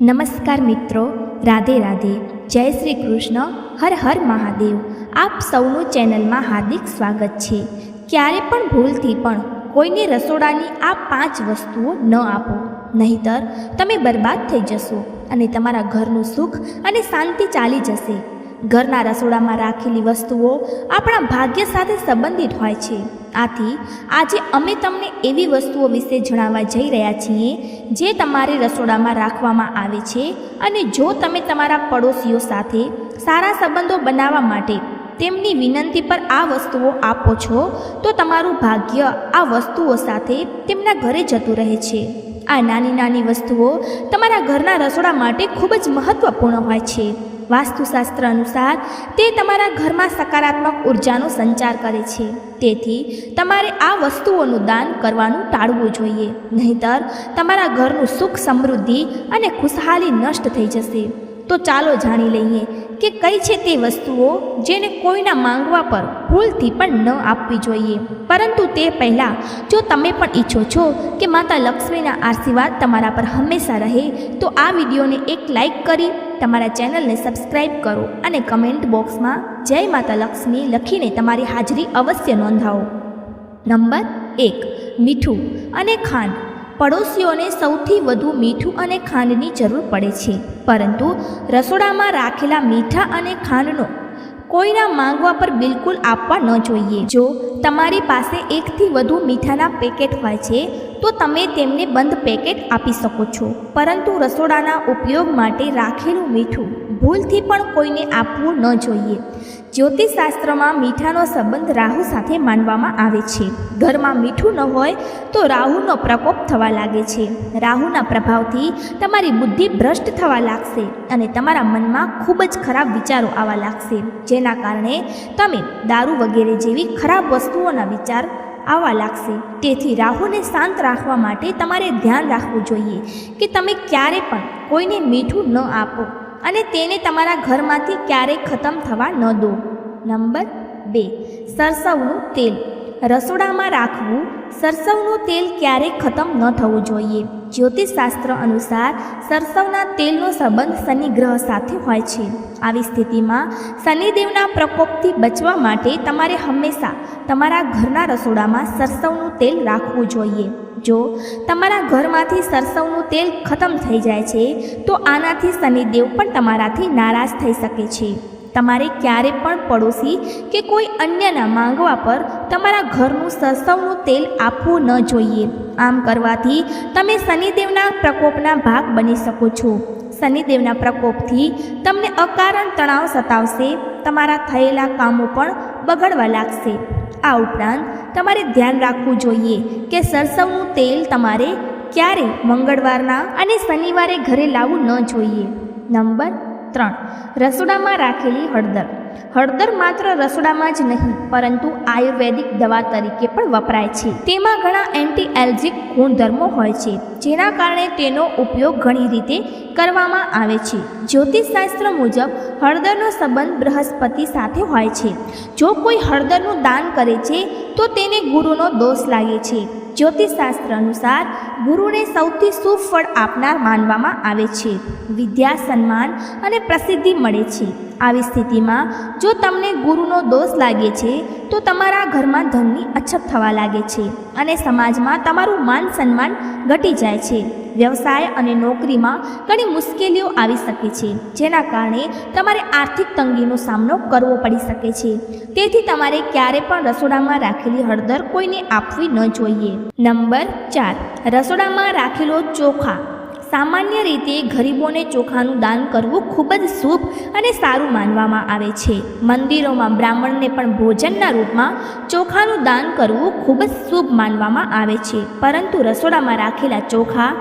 નમસ્કાર મિત્રો, રાધે રાધે. જય શ્રી કૃષ્ણ. હર હર મહાદેવ. આપ સૌનું ચેનલમાં હાર્દિક સ્વાગત છે. ક્યારે પણ ભૂલથી પણ કોઈને રસોડાની આ પાંચ વસ્તુઓ ન આપો. નહીતર તમે બરબાદ થઈ જશો અને તમારા ઘરનું સુખ અને શાંતિ ચાલી જશે. ઘરના રસોડામાં રાખેલી વસ્તુઓ આપણા ભાગ્ય સાથે સંબંધિત હોય છે. આથી, આજે અમે તમને એવી વસ્તુઓ વિશે જણાવવા જઈ રહ્યા છીએ, જે તમારી રસોડામાં રાખવામાં આવે છે અને જો તમે તમારા પડોશીઓ સાથે સારા સંબંધો બનાવવા માટે તેમની વિનંતી પર આ વસ્તુઓ આપો છો, તો તમારું ભાગ્ય આ વસ્તુઓ સાથે તેમના ઘરે જતું રહે છે. આ નાની નાની વસ્તુઓ તમારા ઘરના રસોડા માટે ખૂબ જ મહત્ત્વપૂર્ણ હોય છે. વાસ્તુશાસ્ત્ર અનુસાર તે તમારા ઘરમાં સકારાત્મક ઉર્જાનો સંચાર કરે છે. તેથી તમારે આ વસ્તુઓનું દાન કરવાનું ટાળવું જોઈએ. નહીતર તમારા ઘરનું સુખ સમૃદ્ધિ અને ખુશહાલી નષ્ટ થઈ જશે. તો ચાલો જાણી લઈએ કે કઈ છે તે વસ્તુઓ જેને કોઈના માંગવા પર ભૂલથી પણ ન આપવી જોઈએ? પરંતુ તે પહેલાં, જો તમે પણ ઈચ્છો છો કે માતા લક્ષ્મીના આશીર્વાદ તમારા પર હંમેશા રહે, તો આ વિડીયોને એક લાઈક કરી તમારા ચેનલને સબસ્ક્રાઈબ કરો અને કમેન્ટ બોક્સમાં જય માતા લક્ષ્મી લખીને તમારી હાજરી અવશ્ય નોંધાવો. નંબર એક, મીઠું અને ખાંડ. પડોશીઓને સૌથી વધુ મીઠું અને ખાંડની જરૂર પડે છે. પરંતુ રસોડામાં રાખેલા મીઠા અને ખાંડનો કોઈના માંગવા પર બિલકુલ આપવા ન જોઈએ. જો તમારી પાસે એકથી વધુ મીઠાના પેકેટ હોય છે, તો તમે તેમને બંધ પેકેટ આપી શકો છો. પરંતુ રસોડાના ઉપયોગ માટે રાખેલું મીઠું ભૂલથી પણ કોઈને આપવું ન જોઈએ. જ્યોતિષશાસ્ત્રમાં મીઠાનો સંબંધ રાહુ સાથે માનવામાં આવે છે. ઘરમાં મીઠું ન હોય તો રાહુનો પ્રકોપ થવા લાગે છે. રાહુના પ્રભાવથી તમારી બુદ્ધિ ભ્રષ્ટ થવા લાગશે અને તમારા મનમાં ખૂબ જ ખરાબ વિચારો આવવા લાગશે, જેના કારણે તમે દારૂ વગેરે જેવી ખરાબ વસ્તુઓના વિચાર આવવા લાગશે. તેથી રાહુને શાંત રાખવા માટે તમારે ધ્યાન રાખવું જોઈએ કે તમે ક્યારે પણ કોઈને મીઠું ન આપો. અને તેને તમારા ઘરમાંથી ક્યારેય ખતમ થવા ન દો. નંબર બે, સરસવનું તેલ. રસોડામાં રાખવું, સરસવનું તેલ ક્યારેય ખતમ ન થવું જોઈએ. જ્યોતિષશાસ્ત્ર અનુસાર, સરસવના તેલનો સંબંધ શનિ ગ્રહ સાથે હોય છે. આવી સ્થિતિમાં શનિદેવના પ્રકોપથી બચવા માટે તમારે હંમેશા તમારા ઘરના રસોડામાં સરસવનું તેલ રાખવું જોઈએ. જો તમારા ઘરમાંથી સરસવનું તેલ ખતમ થઈ જાય છે, તો આનાથી શનિદેવ પણ તમારાથી નારાજ થઈ શકે છે. તમારે ક્યારે પણ પડોશી કે કોઈ અન્યના માંગવા પર તમારા ઘરનું સરસવનું તેલ આપવું ન જોઈએ. આમ કરવાથી તમે શનિદેવના પ્રકોપના ભાગ બની શકો છો. શનિદેવના પ્રકોપથી તમને અકારણ તણાવ સતાવશે, તમારા થયેલા કામો પણ બગડવા લાગશે. આ ઉપરાંત તમારે ધ્યાન રાખવું જોઈએ કે સરસવનું તેલ તમારે ક્યારે મંગળવારના અને શનિવારે ઘરે લાવવું ન જોઈએ. નંબર ત્રણ. રસોડામાં રાખેલી હળદર. હળદર માત્ર રસોડામાં જ નહીં, પરંતુ આયુર્વેદિક દવા તરીકે પણ વપરાય છે. તેમાં ઘણા એન્ટી એલ્જિક ગુણધર્મો હોય છે, જેના કારણે તેનો ઉપયોગ ઘણી રીતે કરવામાં આવે છે. જ્યોતિષશાસ્ત્ર મુજબ, હળદરનો સંબંધ બૃહસ્પતિ સાથે હોય છે. જો કોઈ હળદરનું દાન કરે છે, તો તેને ગુરુનો દોષ લાગે છે. જ્યોતિષશાસ્ત્ર અનુસાર ગુરુને સૌથી સુફળ આપનાર માનવામાં આવે છે. વિદ્યા સન્માન અને પ્રસિદ્ધિ મળે છે. આવી સ્થિતિમાં જો તમને ગુરુનો દોષ લાગે છે, તો તમારા ઘરમાં ધનની અછત થવા લાગે છે અને સમાજમાં તમારું માન સન્માન ઘટી જાય છે. વ્યવસાય અને નોકરીમાં ઘણી મુશ્કેલીઓ આવી શકે છે, જેના કારણે તમારે આર્થિક તંગીનો સામનો કરવો પડી શકે છે. તેથી તમારે ક્યારે પણ રસોડામાં રાખેલી હળદર કોઈને આપવી ન જોઈએ. નંબર ચાર, રસોડામાં રાખેલો ચોખા. સામાન્ય રીતે ગરીબોને ચોખાનું દાન કરવું ખૂબ જ શુભ અને સારું માનવામાં આવે છે. મંદિરોમાં બ્રાહ્મણને પણ ભોજનના રૂપમાં ચોખાનું દાન કરવું ખૂબ જ શુભ માનવામાં આવે છે. પરંતુ રસોડામાં રાખેલા ચોખા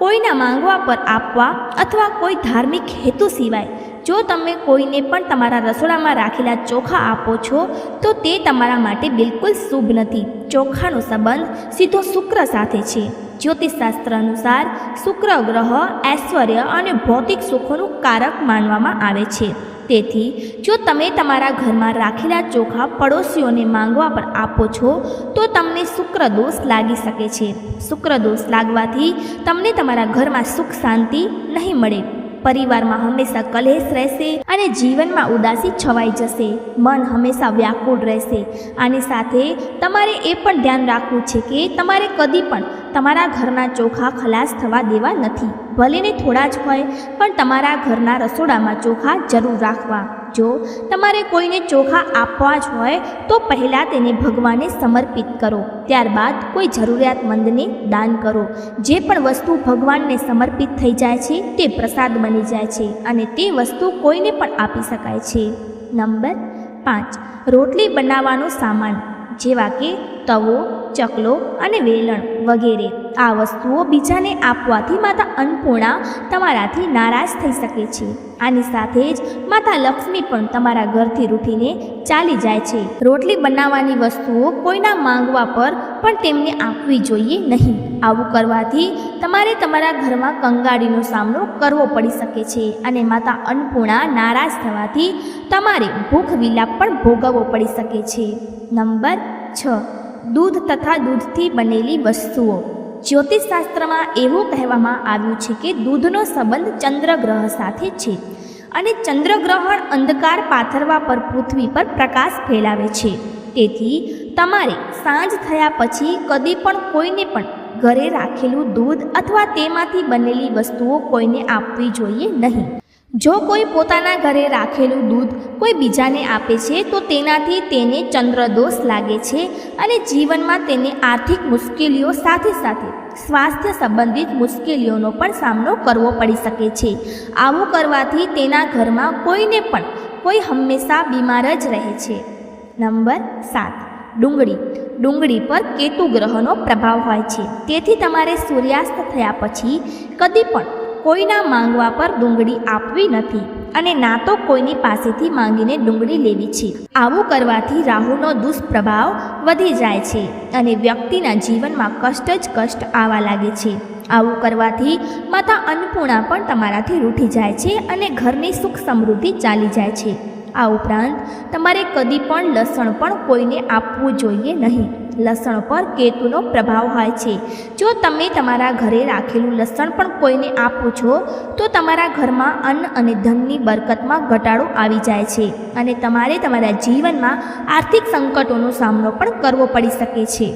કોઈના માંગવા પર આપવા અથવા કોઈ ધાર્મિક હેતુ સિવાય જો તમે કોઈને પણ તમારા રસોડામાં રાખેલા ચોખા આપો છો, તો તે તમારા માટે બિલકુલ શુભ નથી. ચોખાનો સંબંધ સીધો શુક્ર સાથે છે. જ્યોતિષશાસ્ત્ર અનુસાર શુક્ર ગ્રહ ઐશ્વર્ય અને ભૌતિક સુખોનું કારક માનવામાં આવે છે. તેથી, જો તમે તમારા ઘરમાં રાખેલા ચોખા પડોશીઓને માંગવા પર આપો છો, તો તમને શુક્ર દોષ લાગી શકે છે. શુક્ર દોષ લાગવાથી તમને તમારા ઘરમાં સુખ શાંતિ નહીં મળે. પરિવારમાં હંમેશા કલેશ રહેશે અને જીવનમાં ઉદાસી છવાઈ જશે. મન હંમેશા વ્યાકુળ રહેશે. આની સાથે તમારે એ પણ ધ્યાન રાખવું છે કે તમારે કદી પણ તમારા ઘરના ચોખા ખલાસ થવા દેવા નથી. ભલેને થોડા જ હોય, પણ તમારા ઘરના રસોડામાં ચોખા જરૂર રાખવા. જો તમારે કોઈને ચોખા આપવા જ હોય, તો પહેલાં તેને ભગવાને સમર્પિત કરો. ત્યારબાદ કોઈ જરૂરિયાતમંદને દાન કરો. જે પણ વસ્તુ ભગવાનને સમર્પિત થઈ જાય છે, તે પ્રસાદ બની જાય છે અને તે વસ્તુ કોઈને પણ આપી શકાય છે. નંબર પાંચ. રોટલી બનાવવાનો સામાન. જેવા કે તવો ચકલો અને વેલણ વગેરે. આ વસ્તુઓ બીજાને આપવાથી માતા અન્નપૂર્ણા તમારાથી નારાજ થઈ શકે છે. આની સાથે જ માતા લક્ષ્મી પણ તમારા ઘરથી રૂઠીને ચાલી જાય છે. રોટલી બનાવવાની વસ્તુઓ કોઈના માંગવા પર પણ તેમને આપવી જોઈએ નહીં. આવું કરવાથી તમારે તમારા ઘરમાં કંગાળીનો સામનો કરવો પડી શકે છે અને માતા અન્નપૂર્ણા નારાજ થવાથી તમારે ભૂખ વિલાપ પણ ભોગવવો પડી શકે છે. નંબર છ. દૂધ તથા દૂધથી બનેલી વસ્તુઓ. જ્યોતિષશાસ્ત્રમાં એવું કહેવામાં આવ્યું છે કે દૂધનો સંબંધ ચંદ્રગ્રહ સાથે છે અને ચંદ્રગ્રહણ અંધકાર પાથરવા પર પૃથ્વી પર પ્રકાશ ફેલાવે છે. તેથી તમારે સાંજ થયા પછી કદી પણ કોઈને પણ ઘરે રાખેલું દૂધ અથવા તેમાંથી બનેલી વસ્તુઓ કોઈને આપવી જોઈએ નહીં. જો કોઈ પોતાના ઘરે રાખેલું દૂધ કોઈ બીજાને આપે છે, તો તેનાથી તેને ચંદ્રદોષ લાગે છે અને જીવનમાં તેને આર્થિક મુશ્કેલીઓ સાથે સાથે સ્વાસ્થ્ય સંબંધિત મુશ્કેલીઓનો પણ સામનો કરવો પડી શકે છે. આવું કરવાથી તેના ઘરમાં કોઈને પણ કોઈ હંમેશા બીમાર જ રહે છે. નંબર સાત, ડુંગળી. ડુંગળી પર કેતુ ગ્રહનો પ્રભાવ હોય છે. તેથી તમારે સૂર્યાસ્ત થયા પછી કદી પણ કોઈના માંગવા પર ડુંગળી આપવી નથી અને ના તો કોઈની પાસેથી માંગીને ડુંગળી લેવી છે. આવું કરવાથી રાહુનો દુષ્પ્રભાવ વધી જાય છે અને વ્યક્તિના જીવનમાં કષ્ટ જ કષ્ટ આવવા લાગે છે. આવું કરવાથી માતા અન્નપૂર્ણા પણ તમારાથી રૂઠી જાય છે અને ઘરની સુખ સમૃદ્ધિ ચાલી જાય છે. આ ઉપરાંત તમારે કદી પણ લસણ પણ કોઈને આપવું જોઈએ નહીં. લસણ પર કેતુનો પ્રભાવ હોય છે. જો તમે તમારા ઘરે રાખેલું લસણ પણ કોઈને આપો છો, તો તમારા ઘરમાં અન્ન અને ધનની બરકતમાં ઘટાડો આવી જાય છે અને તમારે તમારા જીવનમાં આર્થિક સંકટોનો સામનો પણ કરવો પડી શકે છે.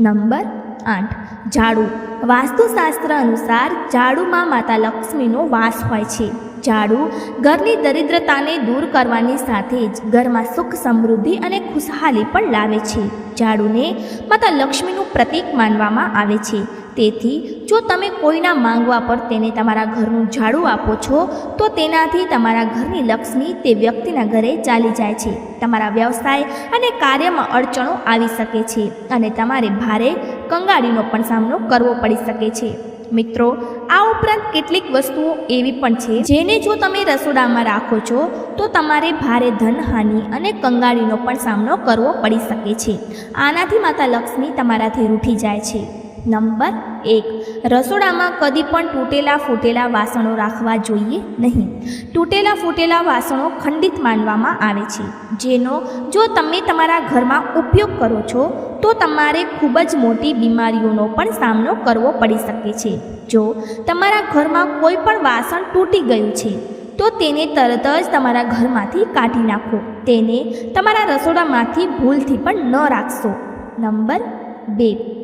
નંબર આઠ, ઝાડુ. વાસ્તુશાસ્ત્ર અનુસાર ઝાડુમાં માતા લક્ષ્મીનો વાસ હોય છે. ઝાડુ ઘરની દરિદ્રતાને દૂર કરવાની સાથે જ ઘરમાં સુખ સમૃદ્ધિ અને ખુશહાલી પણ લાવે છે. ઝાડુને માતા લક્ષ્મીનું પ્રતીક માનવામાં આવે છે. તેથી જો તમે કોઈના માંગવા પર તેને તમારા ઘરનું ઝાડુ આપો છો, તો તેનાથી તમારા ઘરની લક્ષ્મી તે વ્યક્તિના ઘરે ચાલી જાય છે. તમારા વ્યવસાય અને કાર્યમાં અડચણો આવી શકે છે અને તમારે ભારે કંગાળીનો પણ સામનો કરવો પડી શકે છે. મિત્રો ઉપરાંત કેટલીક વસ્તુઓ એવી પણ છે, જેને જો તમે રસોડામાં રાખો છો, તો તમારે ભારે ધનહાનિ અને કંગાળીનો પણ સામનો કરવો પડી શકે છે. આનાથી માતા લક્ષ્મી તમારાથી રૂઠી જાય છે. નંબર એક. રસોડામાં કદી પણ તૂટેલા ફૂટેલા વાસણો રાખવા જોઈએ નહીં. તૂટેલા ફૂટેલા વાસણો ખંડિત માનવામાં આવે છે. જેનો જો તમે તમારા ઘરમાં ઉપયોગ કરો છો, તો તમારે ખૂબ જ મોટી બીમારીઓનો પણ સામનો કરવો પડી શકે છે. જો તમારા ઘરમાં કોઈ પણ વાસણ તૂટી ગયું છે, તો તેને તરત જ તમારા ઘરમાંથી કાઢી નાખો. તેને તમારા રસોડામાંથી ભૂલથી પણ ન રાખશો. નંબર બે.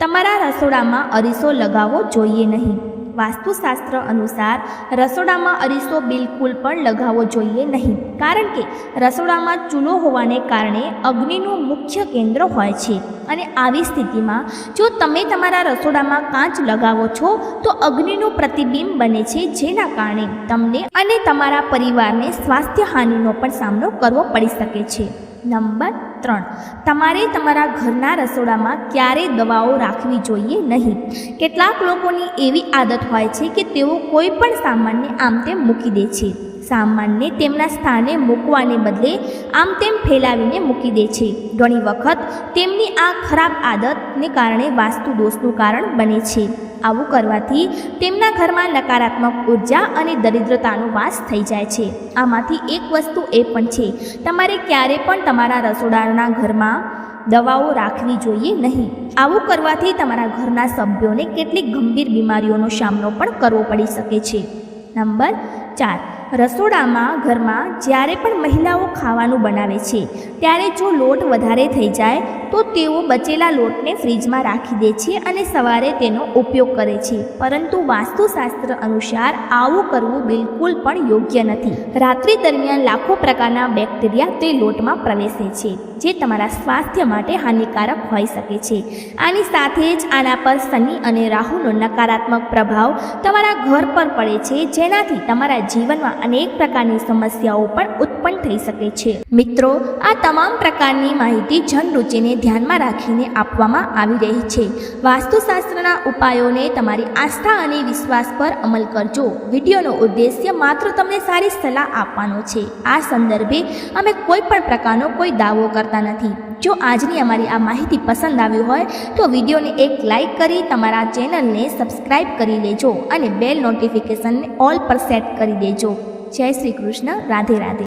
તમારા રસોડામાં અરીસો લગાવવો જોઈએ નહીં. વાસ્તુશાસ્ત્ર અનુસાર રસોડામાં અરીસો બિલકુલ પણ લગાવવો જોઈએ નહીં. કારણ કે રસોડામાં ચૂલો હોવાને કારણે અગ્નિનું મુખ્ય કેન્દ્ર હોય છે. અને આવી સ્થિતિમાં જો તમે તમારા રસોડામાં કાચ લગાવો છો, તો અગ્નિનું પ્રતિબિંબ બને છે જેના કારણે તમને અને તમારા પરિવારને સ્વાસ્થ્ય હાનિનો પણ સામનો કરવો પડી શકે છે. નંબર ત્રણ. તમારે તમારા ઘરના રસોડામાં ક્યારેય દવાઓ રાખવી જોઈએ નહીં. કેટલાક લોકોની એવી આદત હોય છે કે તેઓ કોઈ પણ સામાનને આમ તેમ મૂકી દે છે. સામાનને તેમના સ્થાને મૂકવાને બદલે આમ તેમ ફેલાવીને મૂકી દે છે. ઘણી વખત તેમની આ ખરાબ આદતને કારણે વાસ્તુ દોષનું કારણ બને છે. આવું કરવાથી તેમના ઘરમાં નકારાત્મક ઊર્જા અને દરિદ્રતાનો વાસ થઈ જાય છે. આમાંથી એક વસ્તુ એ પણ છે, તમારે ક્યારે પણ તમારા રસોડાના ઘરમાં દવાઓ રાખવી જોઈએ નહીં. આવું કરવાથી તમારા ઘરના સભ્યોને કેટલીક ગંભીર બીમારીઓનો સામનો પણ કરવો પડી શકે છે. નંબર ચાર રસોડામાં ઘરમાં જ્યારે પણ મહિલાઓ ખાવાનું બનાવે છે, ત્યારે જો લોટ વધારે થઈ જાય, તો તેઓ બચેલા લોટને ફ્રીજમાં રાખી દે છે અને સવારે તેનો ઉપયોગ કરે છે. પરંતુ વાસ્તુશાસ્ત્ર અનુસાર આવું કરવું બિલકુલ પણ યોગ્ય નથી. રાત્રિ દરમિયાન લાખો પ્રકારના બેક્ટેરિયા તે લોટમાં પ્રવેશે છે. જે તમારા સ્વાસ્થ્ય માટે હાનિકારક હોઈ શકે છે. આની સાથે જ આના પર શનિ અને રાહુનો નકારાત્મક પ્રભાવ તમારા ઘર પર પડે છે, જેનાથી તમારા જીવનમાં અનેક પ્રકારની સમસ્યાઓ પણ ઉત્પન્ન થઈ શકે છે. મિત્રો, આ તમામ પ્રકારની માહિતી જનરુચિને ધ્યાનમાં રાખીને આપવામાં આવી રહી છે. વાસ્તુશાસ્ત્રના ઉપાયોને તમારી આસ્થા અને વિશ્વાસ પર અમલ કરજો. વિડીયોનો ઉદ્દેશ્ય માત્ર તમને સારી સલાહ આપવાનો છે. આ સંદર્ભે અમે કોઈ પણ પ્રકારનો કોઈ દાવો કરતા નથી. જો આજની અમારી આ માહિતી પસંદ આવી હોય, તો વિડીયોને એક લાઇક કરી તમારા ચેનલને સબસ્ક્રાઇબ કરી લેજો અને બેલ નોટિફિકેશનને ઓલ પર સેટ કરી દેજો. જય શ્રી કૃષ્ણ. રાધે રાધે.